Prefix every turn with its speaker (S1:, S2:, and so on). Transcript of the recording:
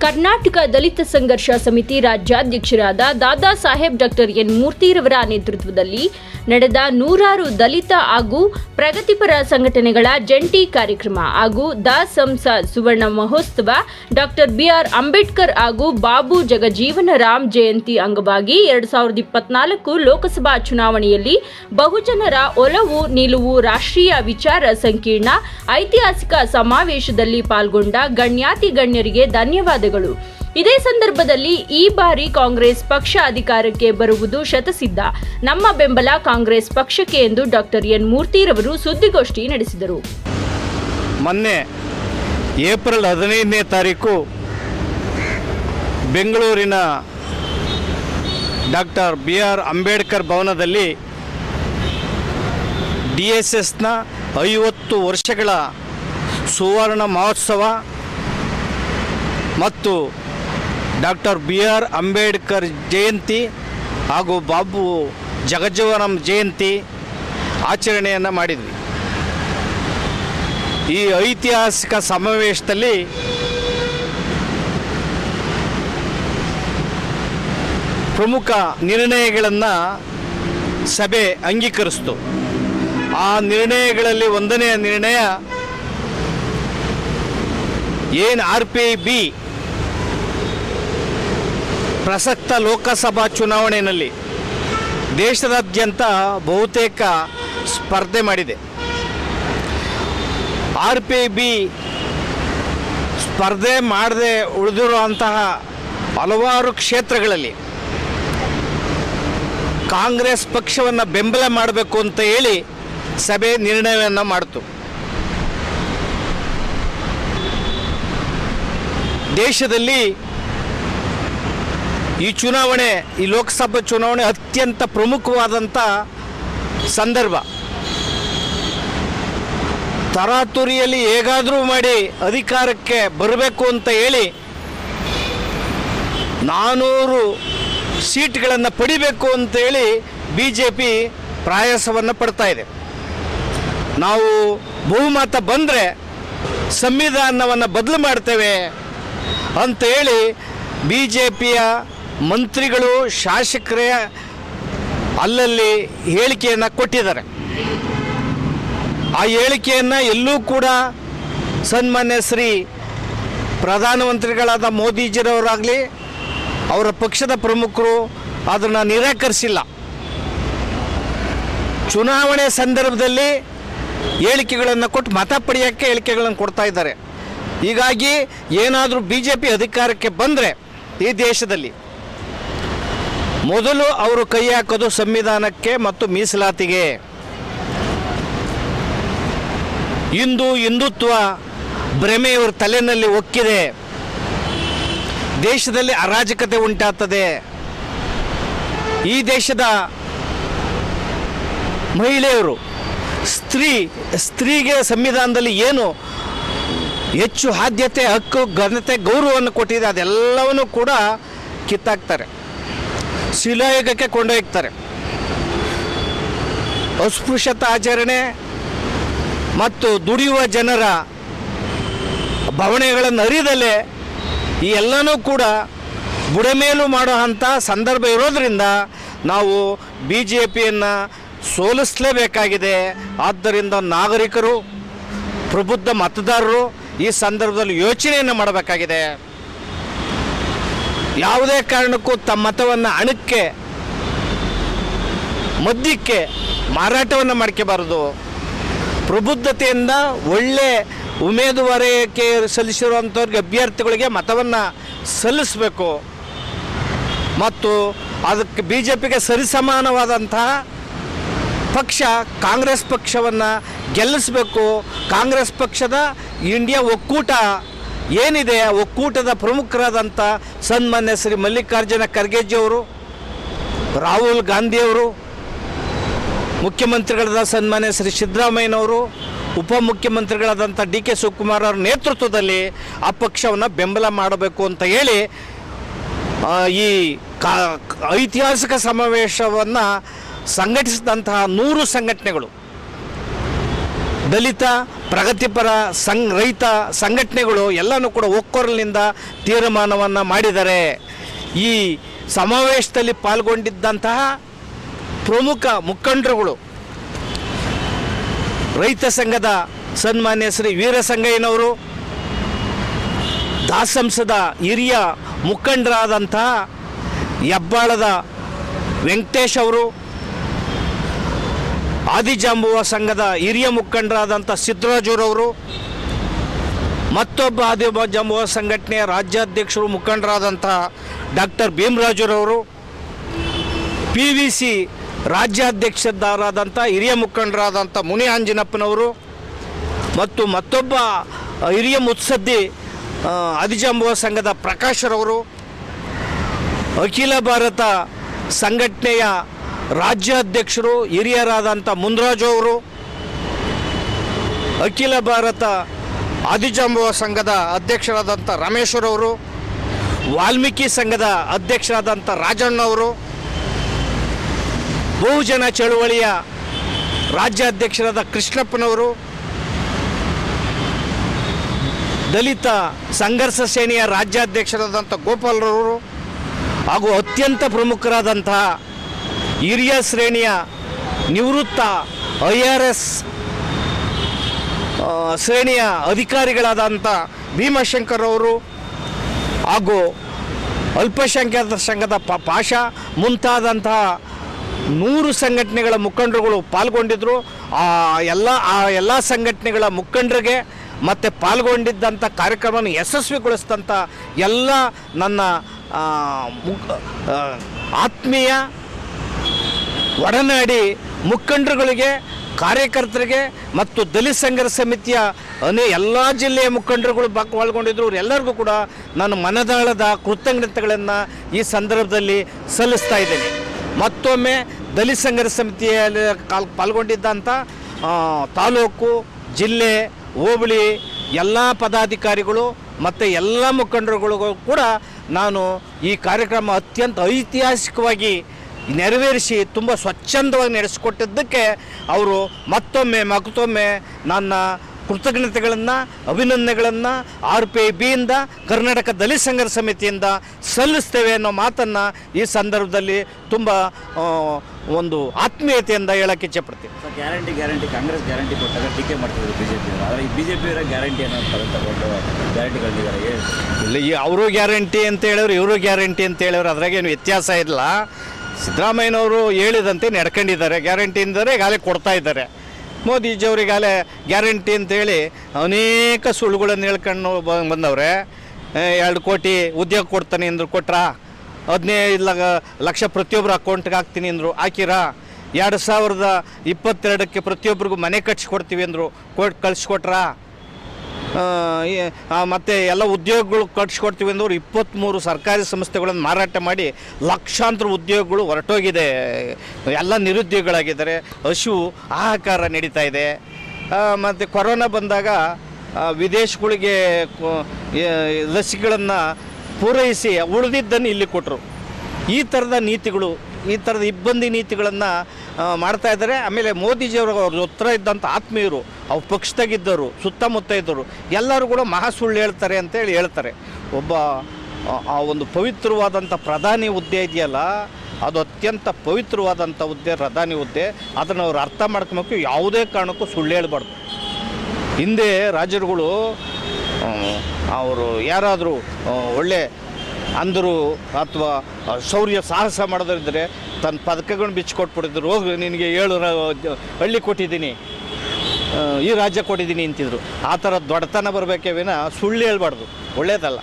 S1: ಕರ್ನಾಟಕ ದಲಿತ ಸಂಘರ್ಷ ಸಮಿತಿ ರಾಜ್ಯಾಧ್ಯಕ್ಷರಾದ Dada Saheb doctor N ಮೂರ್ತಿರವರ ನೇತೃತ್ವದಲ್ಲಿ ನಡೆದ ನೂರಾರು ದಲಿತ ಹಾಗೂ ಪ್ರಗತಿಪರ ಸಂಘಟನೆಗಳ ಜಂಟಿ ಕಾರ್ಯಕ್ರಮ ಹಾಗೂ ದ ಸಂಸ ಸುವರ್ಣ ಮಹೋತ್ಸವ ಡಾಕ್ಟರ್ ಬಿಆರ್ ಅಂಬೇಡ್ಕರ್ ಹಾಗೂ ಬಾಬು ಜಗಜೀವನ ರಾಮ್ ಜಯಂತಿ ಅಂಗವಾಗಿ ಎರಡು ಸಾವಿರದ ಇಪ್ಪತ್ನಾಲ್ಕು ಲೋಕಸಭಾ ಚುನಾವಣೆಯಲ್ಲಿ ಬಹುಜನರ ಒಲವು ನಿಲುವು ರಾಷ್ಟ್ರೀಯ ವಿಚಾರ ಸಂಕೀರ್ಣ ಐತಿಹಾಸಿಕ ಸಮಾವೇಶದಲ್ಲಿ ಪಾಲ್ಗೊಂಡ ಗಣ್ಯಾತಿ ಗಣ್ಯರಿಗೆ ಧನ್ಯವಾದಗಳು. ಇದೇ ಸಂದರ್ಭದಲ್ಲಿ ಈ ಬಾರಿ ಕಾಂಗ್ರೆಸ್ ಪಕ್ಷ ಅಧಿಕಾರಕ್ಕೆ ಬರುವುದು ಶತಸಿದ್ಧ. ನಮ್ಮ ಬೆಂಬಲ ಕಾಂಗ್ರೆಸ್ ಪಕ್ಷಕ್ಕೆ ಎಂದು ಡಾಕ್ಟರ್ ಎನ್ ಮೂರ್ತಿರವರು ಸುದ್ದಿಗೋಷ್ಠಿ ನಡೆಸಿದರು.
S2: ಮೊನ್ನೆ ಏಪ್ರಿಲ್ ಹದಿನೈದನೇ ತಾರೀಕು ಬೆಂಗಳೂರಿನ ಡಾಕ್ಟರ್ ಬಿ ಆರ್ ಅಂಬೇಡ್ಕರ್ ಭವನದಲ್ಲಿ ಡಿ ಎಸ್ ಎಸ್ನ ಐವತ್ತು ವರ್ಷಗಳ ಸುವರ್ಣ ಮಹೋತ್ಸವ ಮತ್ತು doctor B R Ambedkar Jayanti ಹಾಗೂ ಬಾಬು ಜಗಜೀವನಂ ಜಯಂತಿ ಆಚರಣೆಯನ್ನು ಮಾಡಿದ್ವಿ. ಈ ಐತಿಹಾಸಿಕ ಸಮಾವೇಶದಲ್ಲಿ ಪ್ರಮುಖ ನಿರ್ಣಯಗಳನ್ನು ಸಭೆ ಅಂಗೀಕರಿಸಿತು. ಆ ನಿರ್ಣಯಗಳಲ್ಲಿ ಒಂದನೆಯ ನಿರ್ಣಯ ಏನು ಆರ್ ಪಿ ಬಿ ಪ್ರಸಕ್ತ ಲೋಕಸಭಾ ಚುನಾವಣೆಯಲ್ಲಿ ದೇಶದಾದ್ಯಂತ ಬಹುತೇಕ ಸ್ಪರ್ಧೆ ಮಾಡಿದೆ. ಆರ್ ಪಿ ಬಿ ಸ್ಪರ್ಧೆ ಮಾಡದೆ ಉಳಿದಿರುವಂತಹ ಹಲವಾರು ಕ್ಷೇತ್ರಗಳಲ್ಲಿ ಕಾಂಗ್ರೆಸ್ ಪಕ್ಷವನ್ನು ಬೆಂಬಲ ಮಾಡಬೇಕು ಅಂತ ಹೇಳಿ ಸಭೆ ನಿರ್ಣಯವನ್ನು ಮಾಡಿತು. ದೇಶದಲ್ಲಿ ಈ ಚುನಾವಣೆ, ಈ ಲೋಕಸಭಾ ಚುನಾವಣೆ ಅತ್ಯಂತ ಪ್ರಮುಖವಾದಂಥ ಸಂದರ್ಭ. ತರಾತುರಿಯಲ್ಲಿ ಹೇಗಾದರೂ ಮಾಡಿ ಅಧಿಕಾರಕ್ಕೆ ಬರಬೇಕು ಅಂತ ಹೇಳಿ ನಾನೂರು ಸೀಟ್ಗಳನ್ನು ಪಡಿಬೇಕು ಅಂತೇಳಿ ಬಿ ಜೆ ಪಿ ಪ್ರಯಾಸವನ್ನು ಪಡ್ತಾ ಇದೆ. ನಾವು ಬಹುಮತ ಬಂದರೆ ಸಂವಿಧಾನವನ್ನು ಬದಲು ಮಾಡ್ತೇವೆ ಅಂತೇಳಿ ಬಿ ಜೆ ಪಿಯ ಮಂತ್ರಿಗಳು, ಶಾಸಕರೇ ಅಲ್ಲಲ್ಲಿ ಹೇಳಿಕೆಯನ್ನು ಕೊಟ್ಟಿದ್ದಾರೆ. ಆ ಹೇಳಿಕೆಯನ್ನು ಎಲ್ಲೂ ಕೂಡ ಸನ್ಮಾನ್ಯ ಶ್ರೀ ಪ್ರಧಾನಮಂತ್ರಿಗಳಾದ ಮೋದಿಜಿರವರಾಗಲಿ, ಅವರ ಪಕ್ಷದ ಪ್ರಮುಖರು ಅದನ್ನು ನಿರಾಕರಿಸಿಲ್ಲ. ಚುನಾವಣೆ ಸಂದರ್ಭದಲ್ಲಿ ಹೇಳಿಕೆಗಳನ್ನು ಕೊಟ್ಟು ಮತ ಪಡೆಯೋಕ್ಕೆ ಹೇಳಿಕೆಗಳನ್ನು ಕೊಡ್ತಾ ಇದ್ದಾರೆ. ಹೀಗಾಗಿ ಏನಾದರೂ ಬಿ ಅಧಿಕಾರಕ್ಕೆ ಬಂದರೆ ಈ ದೇಶದಲ್ಲಿ ಮೊದಲು ಅವರು ಕೈ ಹಾಕೋದು ಸಂವಿಧಾನಕ್ಕೆ ಮತ್ತು ಮೀಸಲಾತಿಗೆ. ಇಂದು ಹಿಂದುತ್ವ ಭ್ರಮೆ ತಲೆನಲ್ಲಿ ಒಕ್ಕಿದೆ. ದೇಶದಲ್ಲಿ ಅರಾಜಕತೆ ಉಂಟಾಗ್ತದೆ. ಈ ದೇಶದ ಮಹಿಳೆಯರು, ಸ್ತ್ರೀ, ಸ್ತ್ರೀಗೆ ಸಂವಿಧಾನದಲ್ಲಿ ಏನು ಹೆಚ್ಚು ಆದ್ಯತೆ, ಹಕ್ಕು ಘನತೆ ಗೌರವವನ್ನು ಕೊಟ್ಟಿದೆ ಅದೆಲ್ಲವನ್ನು ಕೂಡ ಕಿತ್ತಾಕ್ತಾರೆ. ಶಿಲಾಯುಗಕ್ಕೆ ಕೊಂಡೊಯ್ತಾರೆ ಅಸ್ಪೃಶ್ಯತಾ ಆಚರಣೆ ಮತ್ತು ದುಡಿಯುವ ಜನರ ಭಾವನೆಗಳನ್ನು ಅರಿದಲ್ಲೇ ಈ ಎಲ್ಲನೂ ಕೂಡ ಬುಡಮೇಲು ಮಾಡೋ ಅಂಥ ಸಂದರ್ಭ ಇರೋದರಿಂದ ನಾವು ಬಿ ಜೆ ಪಿಯನ್ನು ಸೋಲಿಸಲೇಬೇಕಾಗಿದೆ. ಆದ್ದರಿಂದ ನಾಗರಿಕರು, ಪ್ರಬುದ್ಧ ಮತದಾರರು ಈ ಸಂದರ್ಭದಲ್ಲಿ ಯೋಚನೆಯನ್ನು ಮಾಡಬೇಕಾಗಿದೆ. ಯಾವುದೇ ಕಾರಣಕ್ಕೂ ತಮ್ಮ ಮತವನ್ನು ಅಣಕ್ಕೆ, ಮದ್ಯಕ್ಕೆ ಮಾರಾಟವನ್ನು ಮಾಡ್ಕೋಬಾರ್ದು. ಪ್ರಬುದ್ಧತೆಯಿಂದ ಒಳ್ಳೆ ಉಮೇದುವಾರಿಕೆ ಸಲ್ಲಿಸಿರುವಂಥವ್ರಿಗೆ ಅಭ್ಯರ್ಥಿಗಳಿಗೆ ಮತವನ್ನು ಸಲ್ಲಿಸಬೇಕು. ಮತ್ತು ಅದಕ್ಕೆ ಬಿ ಜೆ ಪಿಗೆ ಸರಿಸಮಾನವಾದಂತಹ ಪಕ್ಷ ಕಾಂಗ್ರೆಸ್ ಪಕ್ಷವನ್ನು ಗೆಲ್ಲಿಸಬೇಕು. ಕಾಂಗ್ರೆಸ್ ಪಕ್ಷದ ಇಂಡಿಯಾ ಒಕ್ಕೂಟ ಏನಿದೆ? ಒಕ್ಕೂಟದ ಪ್ರಮುಖರಾದಂಥ ಸನ್ಮಾನ್ಯ ಶ್ರೀ ಮಲ್ಲಿಕಾರ್ಜುನ ಖರ್ಗೆಜಿಯವರು ರಾಹುಲ್ ಗಾಂಧಿಯವರು ಮುಖ್ಯಮಂತ್ರಿಗಳಾದ ಸನ್ಮಾನ್ಯ ಶ್ರೀ ಸಿದ್ದರಾಮಯ್ಯನವರು ಉಪಮುಖ್ಯಮಂತ್ರಿಗಳಾದಂಥ ಡಿ ಕೆ ಶಿವಕುಮಾರ್ ಅವರ ನೇತೃತ್ವದಲ್ಲಿ ಆ ಪಕ್ಷವನ್ನು ಬೆಂಬಲ ಮಾಡಬೇಕು ಅಂತ ಹೇಳಿ ಈ ಕಾ, ಐತಿಹಾಸಿಕ ಸಮಾವೇಶವನ್ನು ಸಂಘಟಿಸಿದಂತಹ ನೂರು ಸಂಘಟನೆಗಳು. ದಲಿತ, ಪ್ರಗತಿಪರ, ಸಂಘ, ರೈತ ಸಂಘಟನೆಗಳು ಎಲ್ಲನೂ ಕೂಡ ಒಕ್ಕೊರಲಿನಿಂದ ತೀರ್ಮಾನವನ್ನು ಮಾಡಿದ್ದಾರೆ ಈ ಸಮಾವೇಶದಲ್ಲಿ ಪಾಲ್ಗೊಂಡಿದ್ದಂತಹ ಪ್ರಮುಖ ಮುಖಂಡರುಗಳು ರೈತ ಸಂಘದ ಸನ್ಮಾನ್ಯ ಶ್ರೀ ವೀರಸಂಗಯ್ಯನವರು ದಾಸಂಸದ ಹಿರಿಯ ಮುಖಂಡರಾದಂತಹ ಹೆಬ್ಬಾಳದ ವೆಂಕಟೇಶ್ ಅವರು ಆದಿಜಾಂಬುವ ಸಂಘದ ಹಿರಿಯ ಮುಖಂಡರಾದಂಥ ಸಿದ್ದರಾಜುರವರು ಮತ್ತೊಬ್ಬ ಆದಿಜಾಂಬುವ ಸಂಘಟನೆಯ ರಾಜ್ಯಾಧ್ಯಕ್ಷರು ಮುಖಂಡರಾದಂಥ ಡಾಕ್ಟರ್ ಭೀಮರಾಜುರವರು, ಪಿ ವಿ ಸಿ ರಾಜ್ಯಾಧ್ಯಕ್ಷರಾದಂಥ ಹಿರಿಯ ಮುಖಂಡರಾದಂಥ ಮುನಿ ಅಂಜನಪ್ಪನವರು ಮತ್ತು ಮತ್ತೊಬ್ಬ ಹಿರಿಯ ಮುತ್ಸದ್ದಿ ಆದಿಜಾಂಬುವ ಸಂಘದ ಪ್ರಕಾಶರವರು, ಅಖಿಲ ಭಾರತ ಸಂಘಟನೆಯ ರಾಜ್ಯಾಧ್ಯಕ್ಷರು ಹಿರಿಯರಾದಂಥ ಮುನ್ರಾಜು ಅವರು, ಅಖಿಲ ಭಾರತ ಆದಿಜಾಂಬುವ ಸಂಘದ ಅಧ್ಯಕ್ಷರಾದಂಥ ರಮೇಶ್ವರವರು ವಾಲ್ಮೀಕಿ ಸಂಘದ ಅಧ್ಯಕ್ಷರಾದಂಥ ರಾಜಣ್ಣವರು ಬಹುಜನ ಚಳುವಳಿಯ ರಾಜ್ಯಾಧ್ಯಕ್ಷರಾದ ಕೃಷ್ಣಪ್ಪನವರು, ದಲಿತ ಸಂಘರ್ಷ ಸೇನೆಯ ರಾಜ್ಯಾಧ್ಯಕ್ಷರಾದಂಥ ಗೋಪಾಲ್ರವರು ಹಾಗೂ ಅತ್ಯಂತ ಪ್ರಮುಖರಾದಂತಹ ಹಿರಿಯ ಶ್ರೇಣಿಯ ನಿವೃತ್ತ ಐ ಆರ್ ಎಸ್ ಶ್ರೇಣಿಯ ಅಧಿಕಾರಿಗಳಾದಂಥ ಭೀಮಶಂಕರ್ ಅವರು ಹಾಗೂ ಅಲ್ಪಸಂಖ್ಯಾತ ಸಂಘದ ಪ, ಪಾಷ ಮುಂತಾದಂತಹ ನೂರು ಸಂಘಟನೆಗಳ ಮುಖಂಡರುಗಳು ಪಾಲ್ಗೊಂಡಿದ್ದರು ಆ, ಎಲ್ಲ ಆ ಎಲ್ಲ ಸಂಘಟನೆಗಳ ಮುಖಂಡರಿಗೆ ಮತ್ತು ಪಾಲ್ಗೊಂಡಿದ್ದಂಥ ಕಾರ್ಯಕ್ರಮವನ್ನು ಯಶಸ್ವಿಗೊಳಿಸಿದಂಥ ಎಲ್ಲ ನನ್ನ ಆತ್ಮೀಯ ಒಡನಾಡಿ ಮುಖಂಡರುಗಳಿಗೆ, ಕಾರ್ಯಕರ್ತರಿಗೆ ಮತ್ತು ದಲಿತ ಸಂಘರ್ಷ ಸಮಿತಿಯ ಅನೇ ಎಲ್ಲ ಜಿಲ್ಲೆಯ ಮುಖಂಡರುಗಳು ಬಾಕ್ ಒಳಗೊಂಡಿದ್ರು ಎಲ್ಲರಿಗೂ ಕೂಡ ನಾನು ಮನದಾಳದ ಕೃತಜ್ಞತೆಗಳನ್ನು ಈ ಸಂದರ್ಭದಲ್ಲಿ ಸಲ್ಲಿಸ್ತಾ ಇದ್ದೇನೆ. ಮತ್ತೊಮ್ಮೆ ದಲಿತ ಸಂಘರ್ಷ ಸಮಿತಿಯಲ್ಲಿ ಕಾಲ್ ಪಾಲ್ಗೊಂಡಿದ್ದಂಥ ತಾಲೂಕು, ಜಿಲ್ಲೆ, ಹೋಬಳಿ ಎಲ್ಲ ಪದಾಧಿಕಾರಿಗಳು ಮತ್ತು ಎಲ್ಲ ಮುಖಂಡರುಗಳಿಗೂ ಕೂಡ ನಾನು ಈ ಕಾರ್ಯಕ್ರಮ ಅತ್ಯಂತ ಐತಿಹಾಸಿಕವಾಗಿ ನೆರವೇರಿಸಿ ತುಂಬ ಸ್ವಚ್ಛಂದವಾಗಿ ನಡೆಸಿಕೊಟ್ಟಿದ್ದಕ್ಕೆ ಅವರು ಮತ್ತೊಮ್ಮೆ ಮತ್ತೊಮ್ಮೆ ನನ್ನ ಕೃತಜ್ಞತೆಗಳನ್ನು ಅಭಿನಂದನೆಗಳನ್ನು ಆರ್ ಪಿ ಐ ಬಿಯಿಂದ ಕರ್ನಾಟಕ ದಲಿತ ಸಂಘರ್ಷ ಸಮಿತಿಯಿಂದ ಸಲ್ಲಿಸ್ತೇವೆ ಅನ್ನೋ ಮಾತನ್ನು ಈ ಸಂದರ್ಭದಲ್ಲಿ ತುಂಬ ಒಂದು ಆತ್ಮೀಯತೆಯಿಂದ ಹೇಳಕ್ಕೆ
S3: ಇಚ್ಛೆಪಡ್ತೀವಿ ಗ್ಯಾರಂಟಿ ಗ್ಯಾರಂಟಿ ಕಾಂಗ್ರೆಸ್ ಗ್ಯಾರಂಟಿ ಕೊಟ್ಟಾಗ ಟೀಕೆ ಮಾಡ್ತಿದ್ರು ಬಿ ಜೆ ಪಿ ಆದರೆ ಈ ಬಿ ಜೆ ಪಿಯವರ ಗ್ಯಾರಂಟಿ ಅನ್ನೋ ತಗೊಂಡು ಗ್ಯಾರಂಟಿಗಳಿದ್ದಾರೆ ಇಲ್ಲ
S2: ಇಲ್ಲಿ ಈ ಅವರು ಗ್ಯಾರಂಟಿ ಅಂತ ಹೇಳಿದ್ರು ಇವರು ಗ್ಯಾರಂಟಿ ಅಂತ ಹೇಳಿದ್ರು ಅದ್ರಾಗೇನು ವ್ಯತ್ಯಾಸ ಇಲ್ಲ. ಸಿದ್ದರಾಮಯ್ಯನವರು ಹೇಳಿದಂತೆ ನಡ್ಕೊಂಡಿದ್ದಾರೆ. ಗ್ಯಾರಂಟಿ ಅಂದರೆ ಈಗಾಗಲೇ ಕೊಡ್ತಾ ಇದ್ದಾರೆ. ಮೋದಿಜಿಯವರಿಗಾಗಲೇ ಗ್ಯಾರಂಟಿ ಅಂತೇಳಿ ಅನೇಕ ಸುಳ್ಳುಗಳನ್ನು ಹೇಳ್ಕೊಂಡು ಬಂದವ್ರೆ. ಎರಡು ಕೋಟಿ ಉದ್ಯೋಗ ಕೊಡ್ತಾನೆ ಅಂದರು ಕೊಟ್ರಾ? ಹದಿನೈದು ಲಕ್ಷ ಪ್ರತಿಯೊಬ್ಬರು ಅಕೌಂಟ್ಗೆ ಹಾಕ್ತೀನಿ ಅಂದರು. ಹಾಕಿರಾ? ಎರಡು ಸಾವಿರದ ಇಪ್ಪತ್ತೆರಡಕ್ಕೆ ಪ್ರತಿಯೊಬ್ಬರಿಗೂ ಮನೆ ಕಟ್ಸಿಕೊಡ್ತೀವಿ ಅಂದರು. ಕೊಟ್ಟು ಕಳಿಸ್ಕೊಟ್ರಾ ಮತ್ತೆ ಎಲ್ಲ ಉದ್ಯೋಗಗಳು ಕಟ್ಸ್ಕೊಡ್ತೀವಿ ಅಂದವರು ಇಪ್ಪತ್ತ್ಮೂರು ಸರ್ಕಾರಿ ಸಂಸ್ಥೆಗಳನ್ನು ಮಾರಾಟ ಮಾಡಿ ಲಕ್ಷಾಂತರ ಉದ್ಯೋಗಗಳು ಹೊರಟೋಗಿದೆ. ಎಲ್ಲ ನಿರುದ್ಯೋಗಿಗಳಾಗಿದ್ದಾರೆ. ಹಸಿವು ಹಾಹಾಕಾರ ನಡೀತಾ ಇದೆ. ಮತ್ತು ಕೊರೋನಾ ಬಂದಾಗ ವಿದೇಶಗಳಿಗೆ ಲಸಿಕೆಗಳನ್ನು ಪೂರೈಸಿ ಉಳಿದಿದ್ದನ್ನು ಇಲ್ಲಿ ಕೊಟ್ಟರು ಈ ಥರದ ನೀತಿಗಳು ಈ ಥರದ ಇಬ್ಬಂದಿ ನೀತಿಗಳನ್ನು ಮಾಡ್ತಾ ಇದ್ದಾರೆ. ಆಮೇಲೆ ಮೋದಿಜಿಯವರು ಅವ್ರ ಹತ್ರ ಇದ್ದಂಥ ಆತ್ಮೀಯರು, ಅವ್ರ ಪಕ್ಷದಾಗಿದ್ದರು ಸುತ್ತಮುತ್ತ ಇದ್ದರು ಎಲ್ಲರೂ ಕೂಡ ಮಹಾ ಸುಳ್ಳು ಹೇಳ್ತಾರೆ ಅಂತೇಳಿ ಹೇಳ್ತಾರೆ. ಒಬ್ಬ, ಆ- ಒಂದು ಪವಿತ್ರವಾದಂಥ ಪ್ರಧಾನಿ ಹುದ್ದೆ ಇದೆಯಲ್ಲ, ಅದು ಅತ್ಯಂತ ಪವಿತ್ರವಾದಂಥ ಹುದ್ದೆ, ಪ್ರಧಾನಿ ಹುದ್ದೆ. ಅದನ್ನು ಅವ್ರು ಅರ್ಥ ಮಾಡ್ಕೊಬೇಕು ಯಾವುದೇ ಕಾರಣಕ್ಕೂ ಸುಳ್ಳು ಹೇಳ್ಬಾರ್ದು. ಹಿಂದೆ ರಾಜರುಗಳು ಅವರು ಯಾರಾದರೂ ಒಳ್ಳೆ ಅಂದರು ಅಥವಾ ಶೌರ್ಯ ಸಾಹಸ ಮಾಡೋದಿದ್ದರೆ ತನ್ನ ಪದಕಗಳನ್ನ ಬಿಚ್ಚಿಕೊಟ್ಬಿಟ್ಟಿದ್ರು. ಹೋಗಿ ನಿನಗೆ ಏಳು ಹಳ್ಳಿ ಕೊಟ್ಟಿದ್ದೀನಿ. ಈ ರಾಜ್ಯ ಕೊಟ್ಟಿದ್ದೀನಿ ಅಂತಿದ್ರು. ಆ ಥರ ದೊಡ್ಡತನ ಬರಬೇಕೇ ವಿನ ಸುಳ್ಳು ಹೇಳ್ಬಾರ್ದು. ಒಳ್ಳೇದಲ್ಲ.